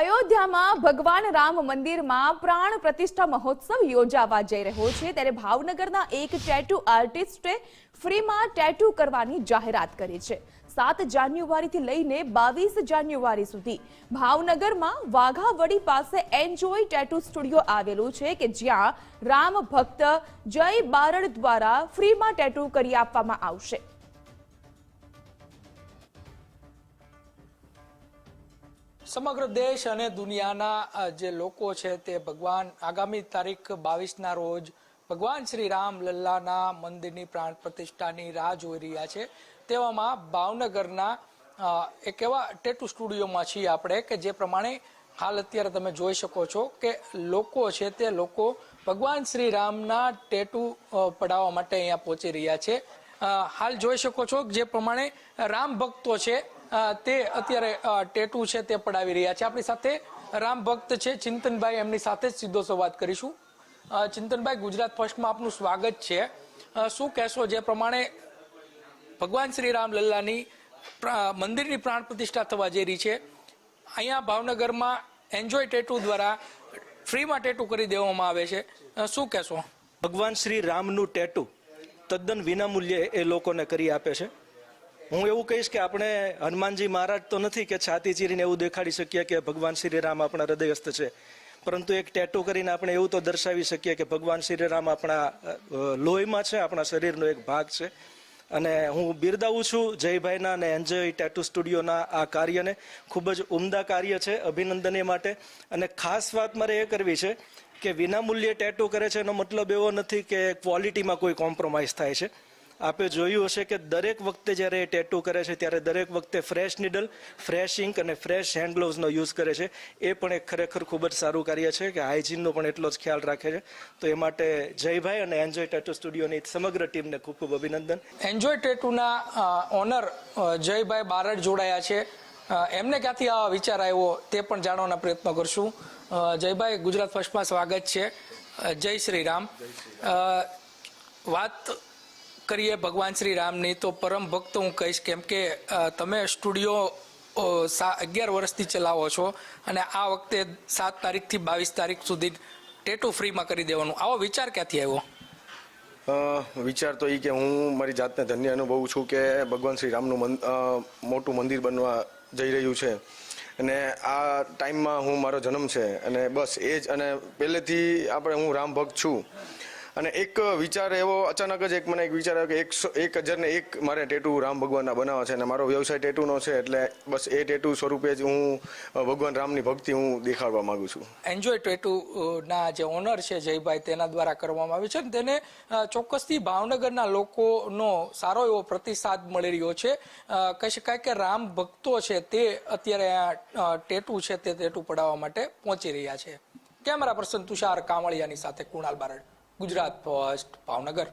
અયોધ્યામાં ભગવાન રામ મંદિરમાં પ્રાણ પ્રતિષ્ઠા મહોત્સવ યોજાવા જઈ રહ્યો છે. ત્યારે ભાવનગરના એક ટેટુ આર્ટિસ્ટે ફ્રીમાં ટેટુ કરવાની જાહેરાત કરી છે. સાત જાન્યુઆરીથી લઈને બાવીસ જાન્યુઆરી સુધી ભાવનગરમાં વાઘાવડી પાસે એન્જોય ટેટુ સ્ટુડિયો આવેલું છે કે જ્યાં રામ ભક્ત જય બારડ દ્વારા ફ્રીમાં ટેટુ કરી આપવામાં આવશે. સમગ્ર દેશ અને દુનિયાના જે લોકો છે તે ભગવાન આગામી તારીખ બાવીસના રોજ ભગવાન શ્રી રામ લલ્લાના મંદિરની પ્રાણ પ્રતિષ્ઠાની રાહ જોઈ રહ્યા છે. તેવામાં ભાવનગરના એક એવા ટેટુ સ્ટુડિયોમાં છીએ આપણે કે જે પ્રમાણે હાલ અત્યારે તમે જોઈ શકો છો કે લોકો છે તે લોકો ભગવાન શ્રી રામના ટેટુ પડાવવા માટે અહીંયા પહોંચી રહ્યા છે. હાલ જોઈ શકો છો જે પ્રમાણે રામ ભક્તો છે તે અત્યારે ટેટુ છે તે પડાવી રહ્યા છે. આપણી સાથે રામ ભક્ત છે, ચિંતનભાઈ, એમની સાથે જ સીધો સંવાદ કરીશું. ચિંતનભાઈ, ગુજરાત ફર્સ્ટમાં આપનું સ્વાગત છે. શું કહેશો જે પ્રમાણે ભગવાન શ્રી રામ લલ્લાની મંદિરની પ્રાણ પ્રતિષ્ઠા થવા જઈ રહી છે. અહીંયા ભાવનગરમાં એન્જોય ટેટુ દ્વારા ફ્રીમાં ટેટુ કરી દેવામાં આવે છે. શું કહેશો? ભગવાન શ્રી રામનું ટેટુ તદ્દન વિનામૂલ્યે એ લોકોને કરી આપે છે. હું એવું કહીશ કે આપણે હનુમાનજી મહારાજ તો નથી કે છાતી ચીરીને એવું દેખાડી શકીએ કે ભગવાન શ્રી રામ આપણા હૃદયસ્થ છે. પરંતુ એક ટેટુ કરીને આપણે એવું તો દર્શાવી શકીએ કે ભગવાન શ્રી રામ આપણા લોહીમાં છે, આપણા શરીરનો એક ભાગ છે. અને હું બિરદાવું છું જયભાઈના અને એન્જોય ટેટુ સ્ટુડિયોના આ કાર્યને. ખૂબ જ ઉમદા કાર્ય છે અભિનંદન એ માટે. અને ખાસ વાત મારે એ કરવી છે કે વિનામૂલ્યે ટેટુ કરે છે એનો મતલબ એવો નથી કે ક્વોલિટીમાં કોઈ કોમ્પ્રોમાઇઝ થાય છે. આપે જોયું હશે કે દરેક વખતે જ્યારે એ ટેટુ કરે છે, ત્યારે દરેક વખતે ફ્રેશ નીડલ ફ્રેશ ઇંક અને ફ્રેશ હેન્ડ ગ્લોવ્સનો યુઝ કરે છે. એ પણ એક ખરેખર ખૂબ જ સારું કાર્ય છે કે હાઇજીનનો પણ એટલો જ ખ્યાલ રાખે છે. તો એ માટે જયભાઈ અને એન્જોય ટેટુ સ્ટુડિયોની સમગ્ર ટીમને ખૂબ ખૂબ અભિનંદન. એન્જોય ટેટુના ઓનર જયભાઈ બારડ જોડાયા છે. એમને ક્યાંથી આ વિચાર આવ્યો તે પણ જાણવાના પ્રયત્ન કરશું. જયભાઈ, ગુજરાત ફર્સ્ટમાં સ્વાગત છે. જય શ્રી રામ. વાત કરીએ ભગવાન શ્રી રામની, તો પરમ ભક્ત હું કહીશ કેમ કે તમે સ્ટુડિયો સા, અગિયાર વર્ષથી ચલાવો છો અને આ વખતે સાત તારીખથી બાવીસ તારીખ સુધી ટેટુ ફ્રીમાં કરી દેવાનું. આવો વિચાર ક્યાંથી આવ્યો? વિચાર તો એ કે હું મારી જાતને ધન્ય અનુભવું છું કે ભગવાન શ્રી રામનું મન- મોટું મંદિર બનવા જઈ રહ્યું છે. અને આ ટાઈમમાં હું મારો જન્મ છે. અને બસ એ જ, અને પહેલેથી આપણે હું રામ ભક્ત છું. અને એક વિચાર એવો અચાનક જ એક મને એક વિચાર આવ્યો કે એકસો એક હજારને એક મારે ટેટુ રામ ભગવાનના બનાવવા છે અને મારો વ્યવસાય ટેટુનો છે એટલે બસ એ ટેટુ સ્વરૂપે જ હું ભગવાન રામની ભક્તિ હું દેખાડવા માંગુ છું. એન્જોય ટેટુ ના જે ઓનર છે જયભાઈ, તેના દ્વારા કરવામાં આવ્યું છે અને તેને ચોક્કસથી ભાવનગરના લોકોનો સારો એવો પ્રતિસાદ મળી રહ્યો છે. કહી શકાય કે રામ ભક્તો છે તે અત્યારે આ ટેટુ છે તે ટેટુ પડાવવા માટે પહોંચી રહ્યા છે. કેમેરા પર્સન તુષાર કામળિયાની સાથે કુણાલ બારડ. ગુજરાત પોસ્ટ ભાવનગર.